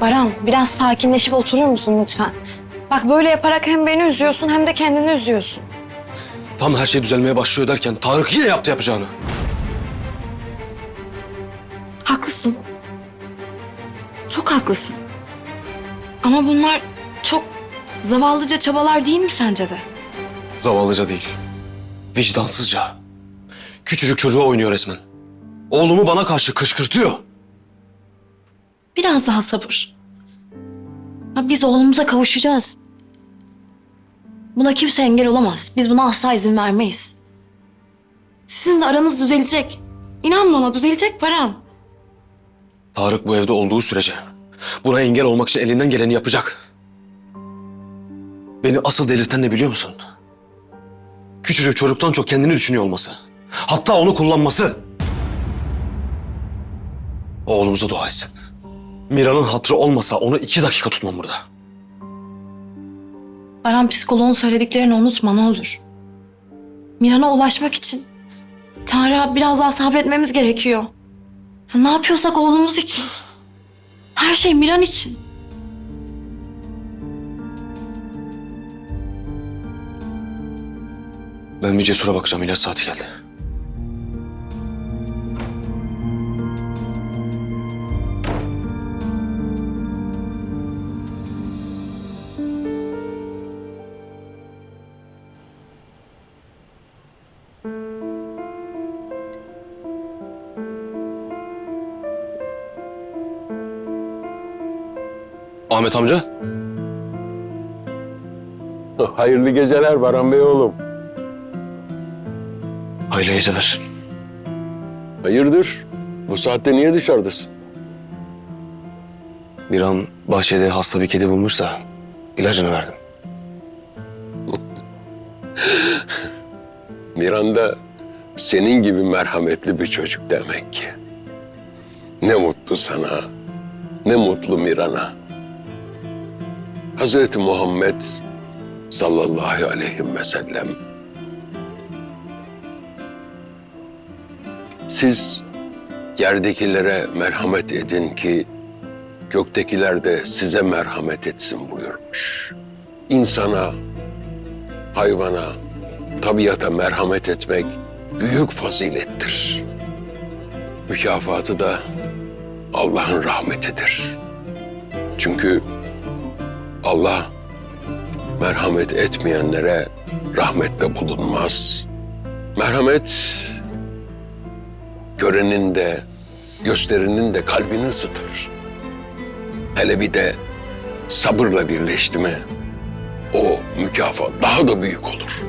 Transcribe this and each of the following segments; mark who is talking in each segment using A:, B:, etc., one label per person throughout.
A: Baran biraz sakinleşip oturur musun lütfen? Bak böyle yaparak hem beni üzüyorsun hem de kendini üzüyorsun.
B: Tam her şey düzelmeye başlıyor derken Tarık yine yaptı yapacağını.
A: Haklısın. Çok haklısın. Ama bunlar çok zavallıca çabalar değil mi sence de?
B: Zavallıca değil. Vicdansızca. Küçücük çocuğa oynuyor resmen. Oğlumu bana karşı kışkırtıyor.
A: Biraz daha sabır. Biz oğlumuza kavuşacağız. Buna kimse engel olamaz. Biz buna asla izin vermeyiz. Sizin de aranız düzelecek. İnan bana düzelecek Baran.
B: Tarık bu evde olduğu sürece buna engel olmak için elinden geleni yapacak. Beni asıl delirten ne biliyor musun? Küçücük çocuktan çok kendini düşünüyor olması. Hatta onu kullanması. Oğlumuza dua etsin. Mira'nın hatırı olmasa onu iki dakika tutmam burada.
A: Baran psikoloğun söylediklerini unutma ne olur. Miran'a ulaşmak için Tanrı'ya biraz daha sabretmemiz gerekiyor. Ne yapıyorsak oğlumuz için. Her şey Miran için.
B: Ben bir cesura bakacağım. İlaç saati geldi. Ahmet amca.
C: Hayırlı geceler Baran Bey oğlum.
B: Hayırlı geceler.
C: Hayırdır? Bu saatte niye dışarıdasın?
B: Bir an bahçede hasta bir kedi bulmuş da ilacını verdim.
C: Miranda senin gibi merhametli bir çocuk demek ki. Ne mutlu sana, ne mutlu Miran'a. Hazreti Muhammed sallallahu aleyhi ve sellem siz yerdekilere merhamet edin ki göktekiler de size merhamet etsin buyurmuş. İnsana, hayvana, tabiata merhamet etmek büyük fazilettir. Mükafatı da Allah'ın rahmetidir. Çünkü Allah merhamet etmeyenlere rahmette bulunmaz. Merhamet görenin de gösterinin de kalbini ısıtır. Hele bir de sabırla birleşti mi o mükafat daha da büyük olur.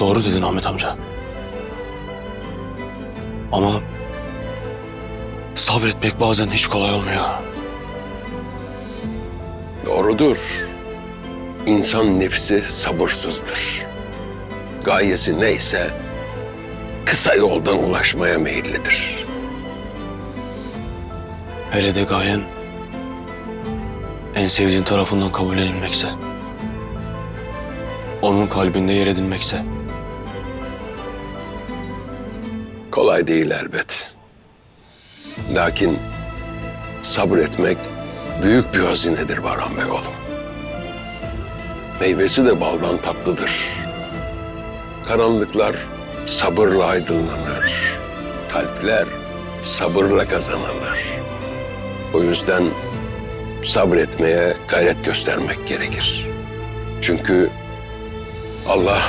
B: Doğru dedin Ahmet amca. Ama sabretmek bazen hiç kolay olmuyor.
C: Doğrudur. İnsan nefsi sabırsızdır. Gayesi neyse kısa yoldan ulaşmaya meyillidir.
B: Hele de gayen en sevdiğin tarafından kabullenilmekse. Onun kalbinde yer edinmekse.
C: Kolay değil elbet. Lakin sabretmek büyük bir hazinedir Baran Bey oğlum. Meyvesi de baldan tatlıdır. Karanlıklar sabırla aydınlanır. Kalpler sabırla kazanılır. O yüzden sabretmeye gayret göstermek gerekir. Çünkü Allah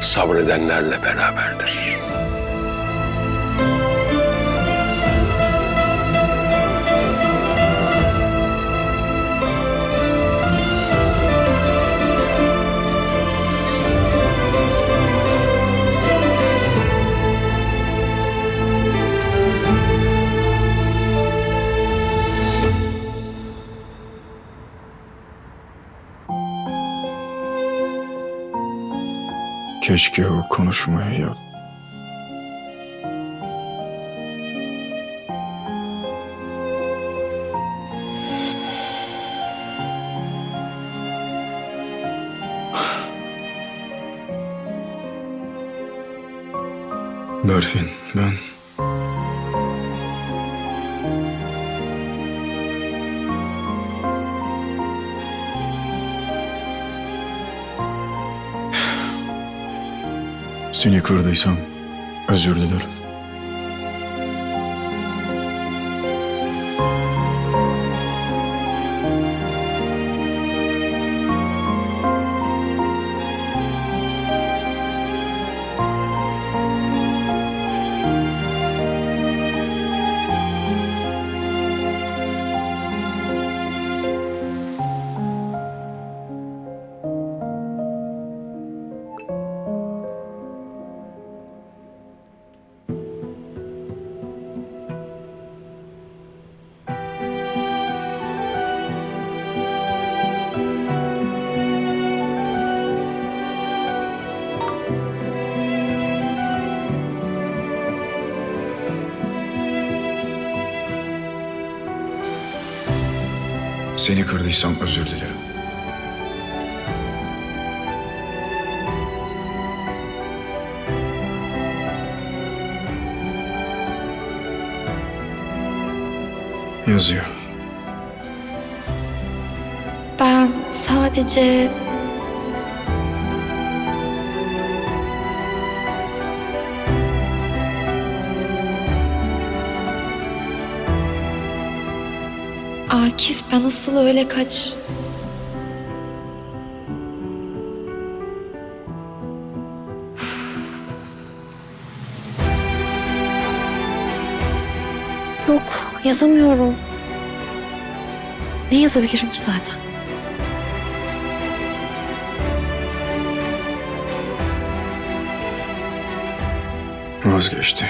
C: sabredenlerle beraberdir.
D: Keşke o konuşmayı yap. Berfin, ben Seni kırdıysam özür dilerim. Seni kırdıysam özür dilerim. Yazıyor.
E: Ben sadece... Akif ben asıl öyle kaç... Yok yazamıyorum. Ne yazabilirim ki zaten?
D: Vazgeçti.